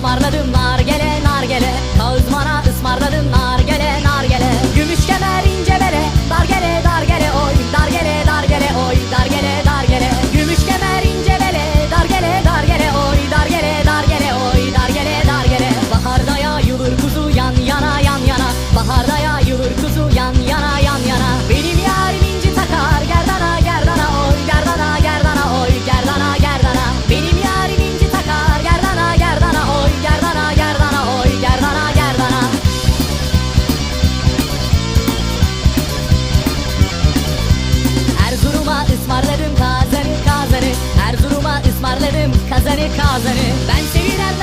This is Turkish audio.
ısmarlarım lan kazanı. Ben sevilemem